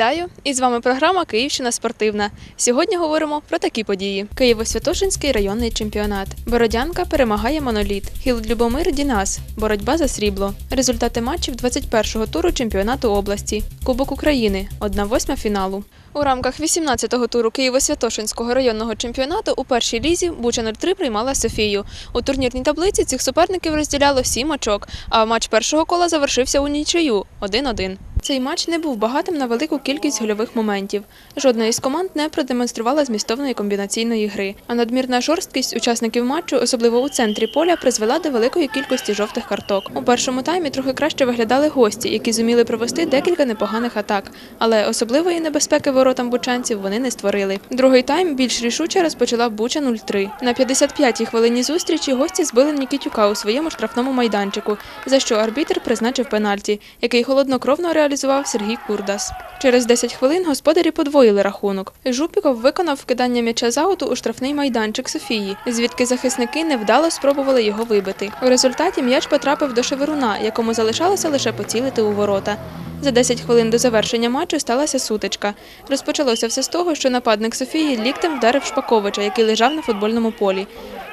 Вітаю! І з вами програма Київщина спортивна. Сьогодні говоримо про такі події: Києво-Святошинський районний чемпіонат. Бородянка перемагає моноліт. Хіл Любомир Дінас. Боротьба за срібло. Результати матчів 21-го туру чемпіонату області. Кубок України. 1-8 фіналу. У рамках 18-го туру Києво-Святошинського районного чемпіонату у першій лізі Буча 03 приймала Софію. У турнірній таблиці цих суперників розділяло 7 очок, а матч першого кола завершився у нічию 1-1. Цей матч не був багатим на велику кількість гольових моментів. Жодна із команд не продемонструвала змістовної комбінаційної гри. А надмірна жорсткість учасників матчу, особливо у центрі поля, призвела до великої кількості жовтих карток. У першому таймі трохи краще виглядали гості, які зуміли провести декілька непоганих атак, але особливої небезпеки воротам бучанців вони не створили. Другий тайм більш рішуче розпочала Буча 0-3. На 55-й хвилині зустрічі гості збили Нікітюка у своєму штрафному майданчику, за що арбітр призначив пенальті, який холоднокровно реалізував Сергій Курдас. Через 10 хвилин господарі подвоїли рахунок. Жупіков виконав вкидання м'яча з ауту у штрафний майданчик Софії, звідки захисники невдало спробували його вибити. У результаті м'яч потрапив до Шеверуна, якому залишалося лише поцілити у ворота. За 10 хвилин до завершення матчу сталася сутичка. Розпочалося все з того, що нападник Софії ліктем вдарив Шпаковича, який лежав на футбольному полі.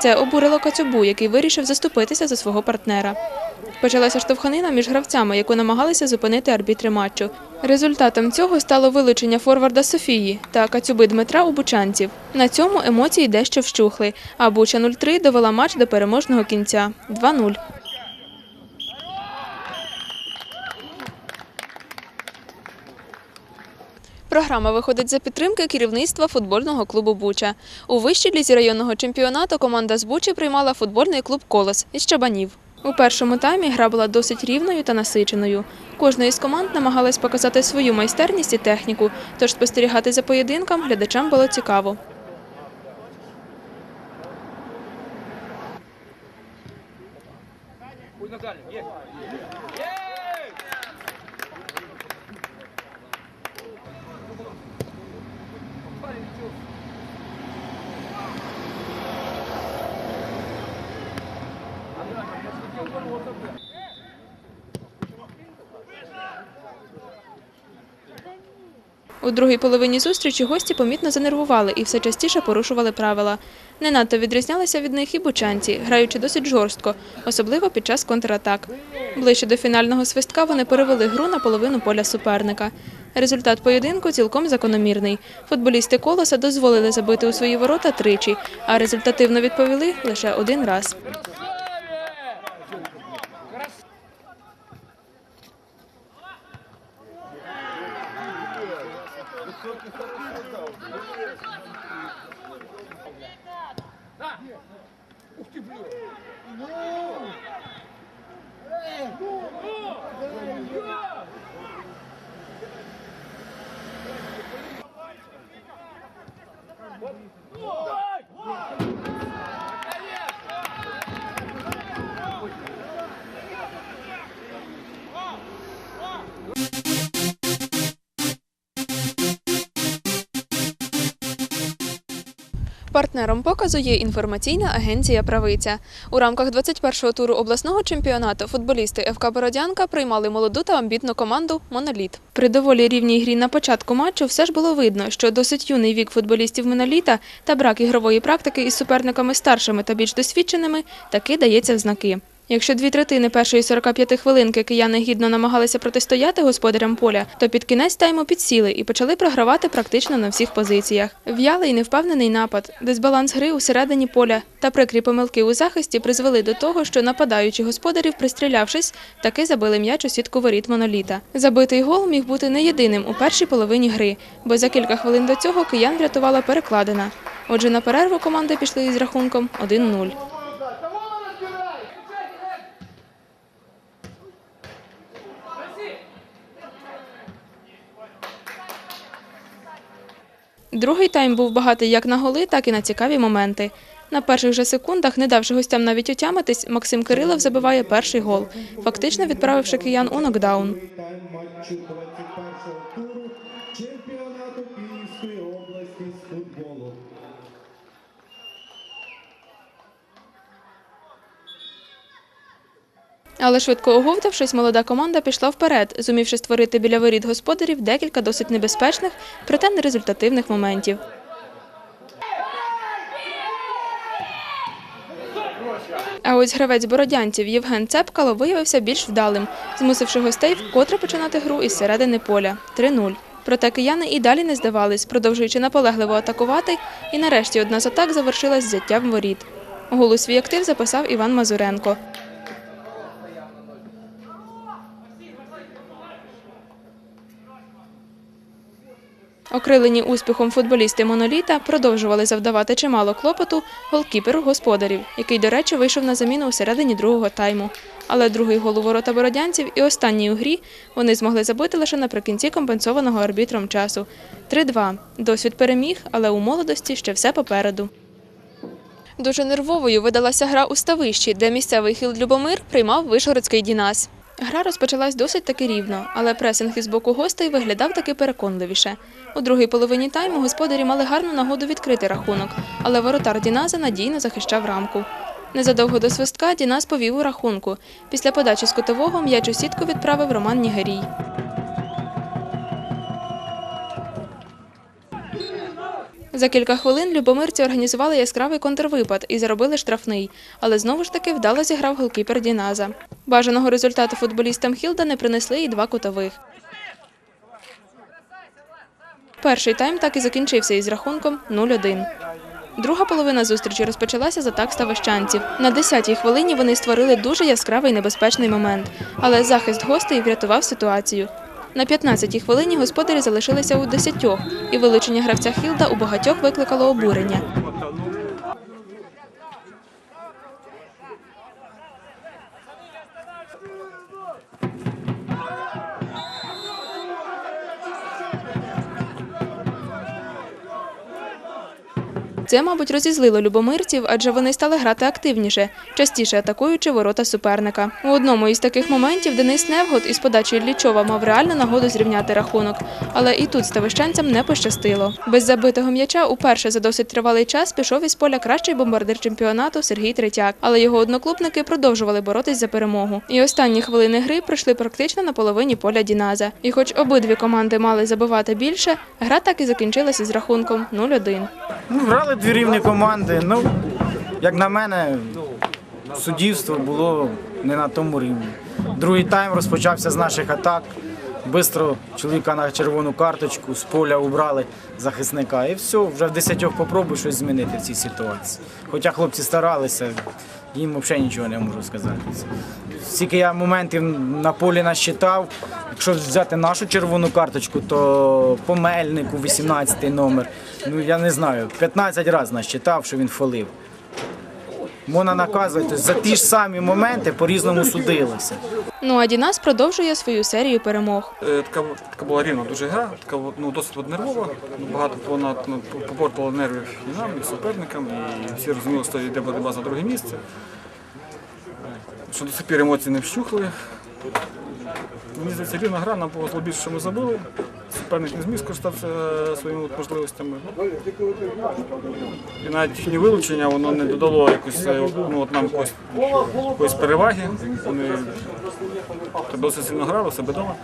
Це обурило Кацюбу, який вирішив заступитися за свого партнера. Почалася штовханина між гравцями, яку намагалися зупинити арбітри матчу. Результатом цього стало вилучення форварда Софії та Кацюби Дмитра у бучанців. На цьому емоції дещо вщухли, а Буча 03 довела матч до переможного кінця 2-0. Програма виходить за підтримки керівництва футбольного клубу Буча. У вищій лізі районного чемпіонату команда з Бучі приймала футбольний клуб Колос із Чабанів. У першому таймі гра була досить рівною та насиченою. Кожна із команд намагалась показати свою майстерність і техніку, тож спостерігати за поєдинком глядачам було цікаво. У другій половині зустрічі гості помітно занервували і все частіше порушували правила. Не надто відрізнялися від них і бучанці, граючи досить жорстко, особливо під час контратак. Ближче до фінального свистка вони перевели гру на половину поля суперника. Результат поєдинку цілком закономірний. Футболісти колоса дозволили забити у свої ворота тричі, а результативно відповіли лише один раз. Партнером показу є інформаційна агенція Правиця. У рамках 21-го туру обласного чемпіонату футболісти ФК Бородянка приймали молоду та амбітну команду Моноліт. При доволі рівній грі на початку матчу все ж було видно, що досить юний вік футболістів Моноліта та брак ігрової практики із суперниками старшими та більш досвідченими таки дається в знаки. Якщо дві третини першої 45 хвилинки кияни гідно намагалися протистояти господарям поля, то під кінець тайму підсіли і почали програвати практично на всіх позиціях. В'ялий невпевнений напад, дисбаланс гри у середині поля та прикрі помилки у захисті призвели до того, що нападаючі господарів, пристрілявшись, таки забили м'яч у сітку воріт моноліта. Забитий гол міг бути не єдиним у першій половині гри, бо за кілька хвилин до цього киян врятувала перекладина. Отже, на перерву команди пішли із рахунком 1-0. Другий тайм був багатий як на голи, так і на цікаві моменти. На перших же секундах, не давши гостям навіть отямитись, Максим Кирилов забиває перший гол, фактично відправивши киян у нокдаун. тайм матчу 21-го туру чемпіонату Київської області з футболу. Але швидко оговтавшись, молода команда пішла вперед, зумівши створити біля воріт господарів декілька досить небезпечних, проте нерезультативних моментів. А ось гравець бородянців Євген Цепкало виявився більш вдалим, змусивши гостей вкотре починати гру із середини поля 3-0. Проте кияни і далі не здавались, продовжуючи наполегливо атакувати, і нарешті одна з атак завершилась взяттям воріт. Гол у свій актив записав Іван Мазуренко. Окрилені успіхом футболісти моноліта продовжували завдавати чимало клопоту голкіперу господарів, який, до речі, вийшов на заміну у середині другого тайму. Але другий гол у ворота бородянців і останній у грі вони змогли забити лише наприкінці компенсованого арбітром часу. 3-2. Досвід переміг, але у молодості ще все попереду. Дуже нервовою видалася гра у ставищі, де місцевий хіл Любомир приймав Вишгородський Дінас. Гра розпочалась досить таки рівно, але пресинг із боку гостей виглядав таки переконливіше. У другій половині тайму господарі мали гарну нагоду відкрити рахунок, але воротар Діназа надійно захищав рамку. Незадовго до свистка Дінас повів у рахунку. Після подачі з кутового м'яч у сітку відправив Роман Нігерій. За кілька хвилин любомирці організували яскравий контрвипад і заробили штрафний, але знову ж таки вдало зіграв голкіпер Діназа. Бажаного результату футболістам Хілда не принесли і два кутових. Перший тайм так і закінчився із рахунком 0-1. Друга половина зустрічі розпочалася з атак ставищанців. На 10-й хвилині вони створили дуже яскравий небезпечний момент, але захист гостей врятував ситуацію. На 15-й хвилині господарі залишилися у 10 і вилучення гравця Хілда у багатьох викликало обурення. Це, мабуть, розізлило любомирців, адже вони стали грати активніше, частіше атакуючи ворота суперника. У одному із таких моментів Денис Невгот із подачі Іллічова мав реальну нагоду зрівняти рахунок. Але і тут ставищанцям не пощастило. Без забитого м'яча уперше за досить тривалий час пішов із поля кращий бомбардир чемпіонату Сергій Третяк. Але його одноклубники продовжували боротись за перемогу. І останні хвилини гри пройшли практично на половині поля Діназа. І хоч обидві команди мали забивати більше, гра так і закінчилася з рахунком 0-1. Ну, грали дві рівні команди. Ну, як на мене, суддівство було не на тому рівні. Другий тайм розпочався з наших атак. Бистро чоловіка на червону карточку з поля убрали захисника. І все, вже в десятьох попробуй щось змінити в цій ситуації. Хоча хлопці старалися, їм взагалі нічого не можу сказати. Скільки я моментів на полі насчитав, якщо взяти нашу червону карточку, то по мельнику 18 номер. Ну я не знаю, 15 разів насчитав, що він фолив. Можна наказувати за ті ж самі моменти по-різному судилося. Ну а Дінас продовжує свою серію перемог. Е, Така, така була рівна дуже гра, така ну, досить нервова. Ну, Багато вона ну, попортила нервів і нам, і суперникам, і всі розуміли, що йде боротьба за друге місце. Що до сих пір емоції не вщухли. Мені здається, рівна гра, нам повезло більше, що ми забили. Суперник не зміг скористався своїми можливостями. І навіть їхнє вилучення воно не додало якось, е, ну, от нам якось, якоїсь переваги. Вони досить сильно грали себе вдома.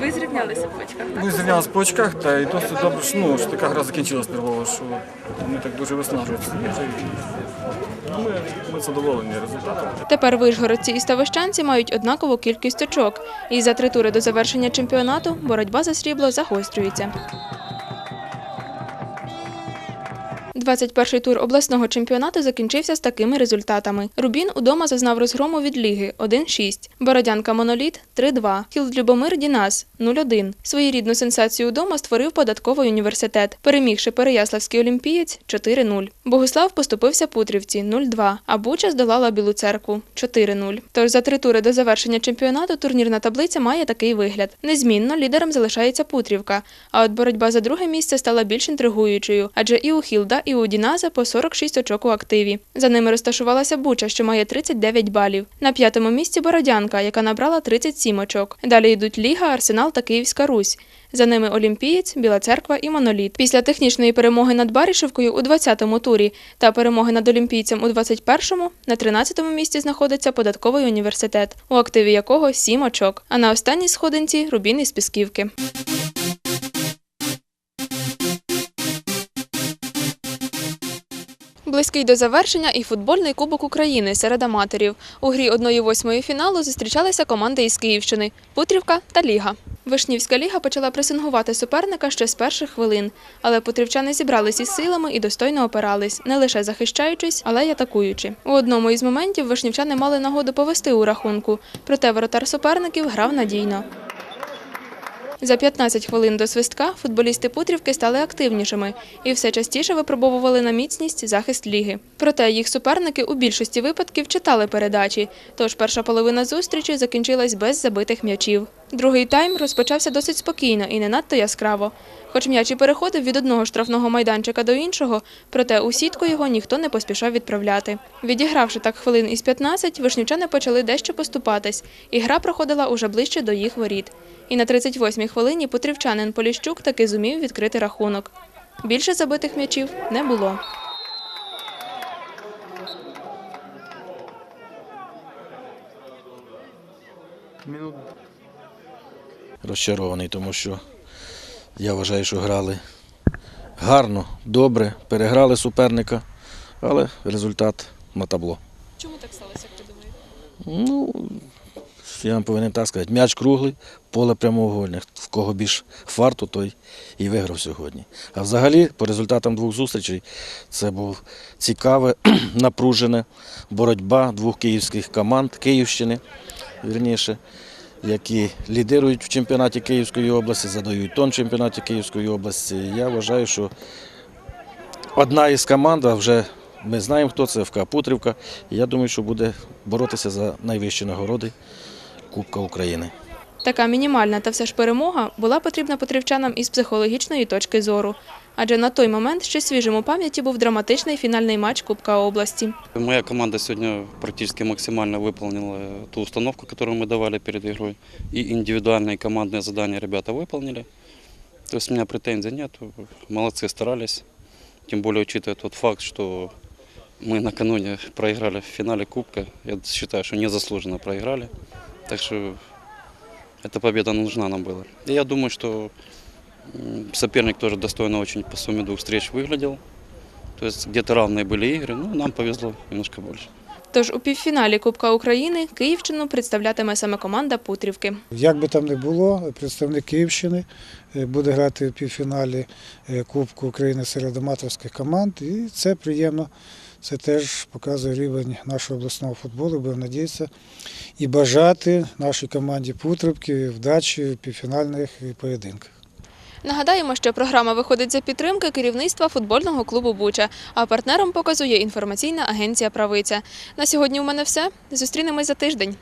Ви зрівнялися в очках. Ми зрівнялися по очках, та і досить добре, що, ну, що така гра закінчилась нервово, що вони так дуже виснажуються. Ну, Ми, ми задоволені результатом. Тепер вишгородці і ставищанці мають однакову кількість очок. І за три тури до завершення чемпіонату боротьба за срібло загострюється. 21-й тур обласного чемпіонату закінчився з такими результатами. Рубін удома зазнав розгрому від ліги 1-6. Бородянка Моноліт 3-2. Хілд Любомир Дінас 0-1. Своєрідну сенсацію удома створив податковий університет, перемігши Переяславський олімпієць 4-0. Богуслав поступився Путрівці 0-2, а Буча здолала Білу церкву 4-0. Тож за три тури до завершення чемпіонату турнірна таблиця має такий вигляд. Незмінно лідером залишається Путрівка, а от боротьба за друге місце стала більш інтригуючою, адже і у Хілда, і у Діназа по 46 очок у активі. За ними розташувалася Буча, що має 39 балів. На п'ятому місці Бородянка, яка набрала 37 очок. Далі йдуть Ліга, Арсенал та Київська Русь. За ними Олімпієць, Біла Церква і Моноліт. Після технічної перемоги над Барішевкою у 20-му турі та перемоги над Олімпійцем у 21-му на 13-му місці знаходиться податковий університет, у активі якого 7 очок. А на останній сходинці Рубін із Пісківки. Близький до завершення і футбольний кубок України серед аматорів. У грі 1-8 фіналу зустрічалися команди із Київщини Путрівка та Ліга. Вишнівська ліга почала пресингувати суперника ще з перших хвилин, але путрівчани зібрались із силами і достойно опирались, не лише захищаючись, але й атакуючи. У одному із моментів вишнівчани мали нагоду повести у рахунку, проте воротар суперників грав надійно. За 15 хвилин до свистка футболісти Путрівки стали активнішими і все частіше випробовували на міцність захист ліги. Проте їх суперники у більшості випадків читали передачі, тож перша половина зустрічі закінчилась без забитих м'ячів. Другий тайм розпочався досить спокійно і не надто яскраво. Хоч м'яч і переходив від одного штрафного майданчика до іншого, проте у сітку його ніхто не поспішав відправляти. Відігравши так хвилин із 15, вишнівчани почали дещо поступатись, і гра проходила уже ближче до їх воріт. І на 38-й хвилині потрівчанин Поліщук таки зумів відкрити рахунок. Більше забитих м'ячів не було. розчарований, тому що я вважаю, що грали гарно, добре, переграли суперника, але результат на табло. Чому так сталося, як ти думаєш? Ну, я вам повинен так сказати, м'яч круглий, поле прямоугольне. В кого більш фарту, той і виграв сьогодні. А взагалі, по результатам двох зустрічей, це був цікаве, напружене боротьба двох київських команд Київщини, вірніше, які лідирують в чемпіонаті Київської області, задають тон чемпіонаті Київської області. Я вважаю, що одна із команд, вже ми знаємо, хто це ФК Путрівка. Я думаю, що буде боротися за найвищі нагороди Кубка України. Така мінімальна та все ж перемога була потрібна потрівчанам із психологічної точки зору. Адже на той момент ще свіжим у пам'яті був драматичний фінальний матч Кубка області. Моя команда сегодня практически максимально выполнила ту установку, которую мы давали перед игрой. И индивидуальные командные задания ребята выполнили. То есть у меня претензий нет. Молодцы, старались. Тем более учитывая тот факт, что мы накануне проиграли в финале Кубка. Я считаю, что незаслуженно проиграли. Так что эта победа нужна нам была. И я думаю, что м, соперник тоже достойно очень по сумме двух встреч выглядел. То есть где-то равные были игры, но нам повезло немножко больше. Тож у півфіналі Кубка України Київщину представлятиме саме команда Путрівки. Як би там не було, представник Київщини е, буде грати в півфіналі е, Кубку України серед аматорських команд. І це приємно. Це теж показує рівень нашого обласного футболу. Будемо надіятися і бажати нашій команді Путрівки вдачі в півфінальних поєдинках. Нагадаємо, що програма виходить за підтримки керівництва футбольного клубу Буча, а партнером показує інформаційна агенція Правиця. На сьогодні у мене все. Зустрінемось за тиждень.